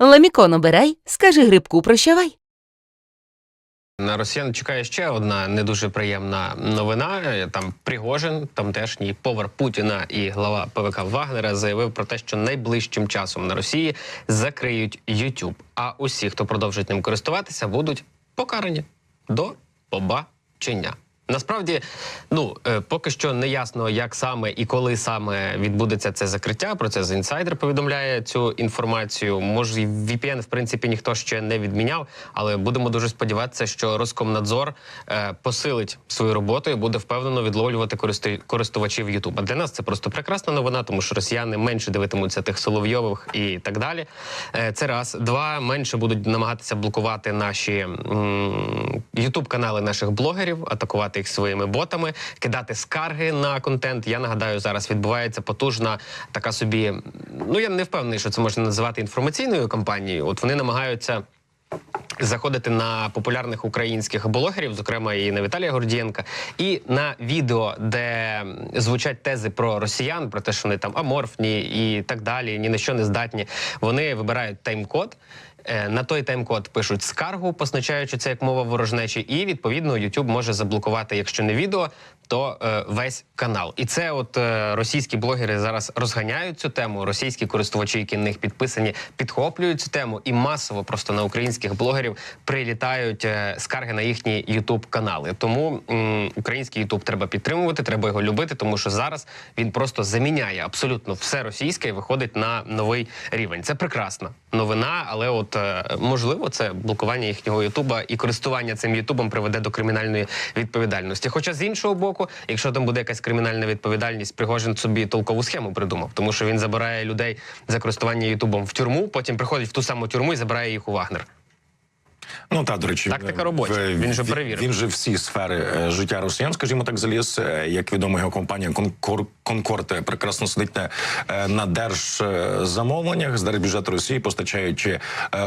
Ламікон обирай, скажи грибку прощавай. На росіян чекає ще одна не дуже приємна новина. Там Пригожин, тамтешній повар Путіна і глава ПВК Вагнера заявив про те, що найближчим часом на Росії закриють YouTube, а усі, хто продовжить ним користуватися, будуть покарані до побачення. Насправді, ну е, поки що не ясно, як саме і коли саме відбудеться це закриття. Про це The Insider повідомляє цю інформацію. Може, VPN, в принципі, ніхто ще не відміняв, але будемо дуже сподіватися, що Роскомнадзор е, посилить свою роботу і буде впевнено відловлювати користу- користувачів YouTube. А для нас це просто прекрасна новина, тому що росіяни менше дивитимуться тих Соловйових і так далі. Е, Це раз. Два менше будуть намагатися блокувати наші Ютуб канали наших блогерів, атакувати їх своїми ботами, кидати скарги на контент. Я нагадаю, зараз відбувається потужна така собі. Ну я не впевнений, що це можна називати інформаційною кампанією. От вони намагаються. Заходити на популярних українських блогерів, зокрема і на Віталія Гордієнка, і на відео, де звучать тези про росіян, про те, що вони там аморфні і так далі, ні на що не здатні. Вони вибирають тайм-код. Е, На той тайм-код пишуть скаргу, позначаючи це як мова ворожнечі, і відповідно YouTube може заблокувати, якщо не відео, то е, весь канал. І це, от е, російські блогери зараз розганяють цю тему. Російські користувачі, які на них підписані, підхоплюють цю тему, і масово просто на українських блогерів прилітають е, скарги на їхні Ютуб канали. Тому м, український Ютуб треба підтримувати, треба його любити, тому що зараз він просто заміняє абсолютно все російське і виходить на новий рівень. Це прекрасна новина, але от е, можливо, це блокування їхнього Ютуба і користування цим Ютубом приведе до кримінальної відповідальності. Хоча з іншого боку, якщо там буде якась кримінальна відповідальність, Пригожин собі толкову схему придумав, тому що він забирає людей за користування Ютубом в тюрму, потім приходить в ту саму тюрму і забирає їх у Вагнер. Ну та до речі, Тактика робоча. в- Він же перевірив. Він же всі сфери е, життя росіян, скажімо так, заліз. Е, Як відомо, його компанія Конкор Конкорд е, прекрасно сидить на, е, на держзамовленнях з держбюджету Росії, постачаючи е,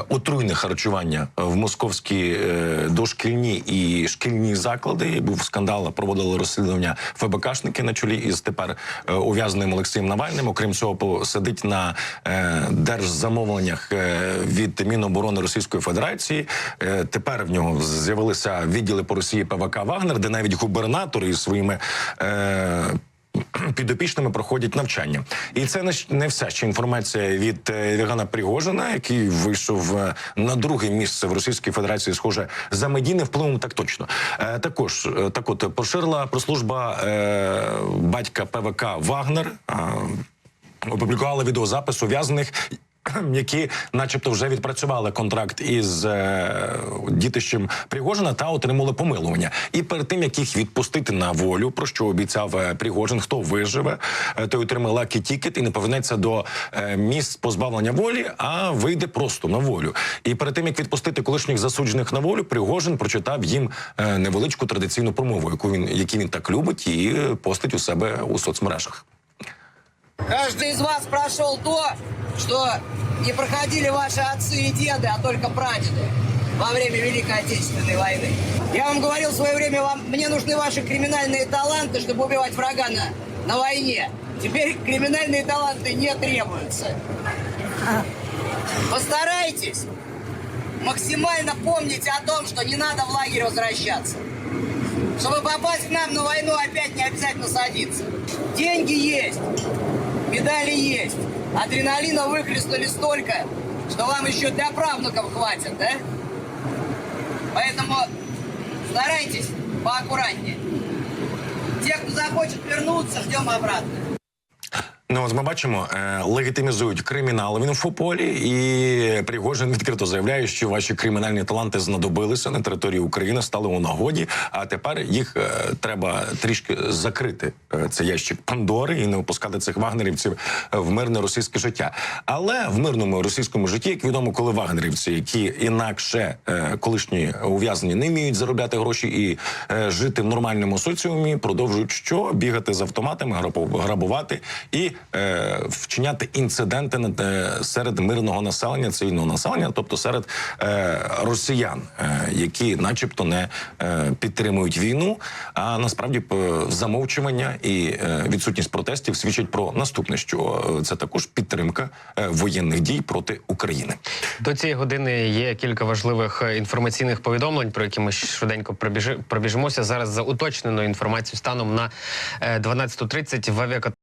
отруйне харчування в московські е, дошкільні і шкільні заклади. Був скандал, проводили розслідування ФБКшники на чолі із тепер е, ув'язненим Олексієм Навальним. Окрім цього, сидить на е, держзамовленнях е, від Міноборони Російської Федерації. Е, Тепер в нього з'явилися відділи по Росії ПВК Вагнер, де навіть губернатори із своїми. Е, Підопічними проходять навчання, і це не, вся ще інформація від е, Євгена Пригожина, який вийшов е, на друге місце в Російській Федерації, схоже за медійним впливом. Так точно також так, от поширила прослужба е, батька ПВК Вагнер. е, опублікували відеозапис ув'язнених. Які, начебто, вже відпрацювали контракт із е, дітищем Пригожина та отримали помилування. І перед тим як їх відпустити на волю, про що обіцяв е, Пригожин, хто виживе, е, той отримає лакі тікет і не повернеться до е, місць позбавлення волі, а вийде просто на волю. І перед тим як відпустити колишніх засуджених на волю, Пригожин прочитав їм е, невеличку традиційну промову, яку він які він так любить, і постить у себе у соцмережах. Каждый из вас прошел то, что не проходили ваши отцы и деды, а только прадеды во время Великой Отечественной войны. Я вам говорил в свое время, вам, мне нужны ваши криминальные таланты, чтобы убивать врага на, на войне. Теперь криминальные таланты не требуются. Постарайтесь максимально помнить о том, что не надо в лагерь возвращаться. Чтобы попасть к нам на войну, опять не обязательно садиться. Деньги есть, медали есть. Адреналина выхлестнули столько, что вам еще для правнуков хватит, да? Поэтому старайтесь поаккуратнее. Те, кто захочет вернуться, ждем обратно. Ну, от ми бачимо, е, легітимізують кримінал в інфополі, і Пригожин відкрито заявляє, що ваші кримінальні таланти знадобилися на території України, стали у нагоді. А тепер їх е, треба трішки закрити. е, Цей ящик Пандори і не випускати цих вагнерівців в мирне російське життя. Але в мирному російському житті, як відомо, коли вагнерівці, які інакше колишні ув'язнені, не вміють заробляти гроші і жити в нормальному соціумі, продовжують що бігати з автоматами, грабу- грабувати і вчиняти інциденти е, серед мирного населення, цивільного населення, тобто серед е, росіян, е, які, начебто, не е, підтримують війну. А насправді замовчування і е, відсутність протестів свідчить про наступне, що е, це також підтримка е, воєнних дій проти України. До цієї години є кілька важливих е, інформаційних повідомлень, про які ми швиденько пробіжи, пробіжимося зараз за уточненою інформацією станом на е, 12.30 в авіакатастрофі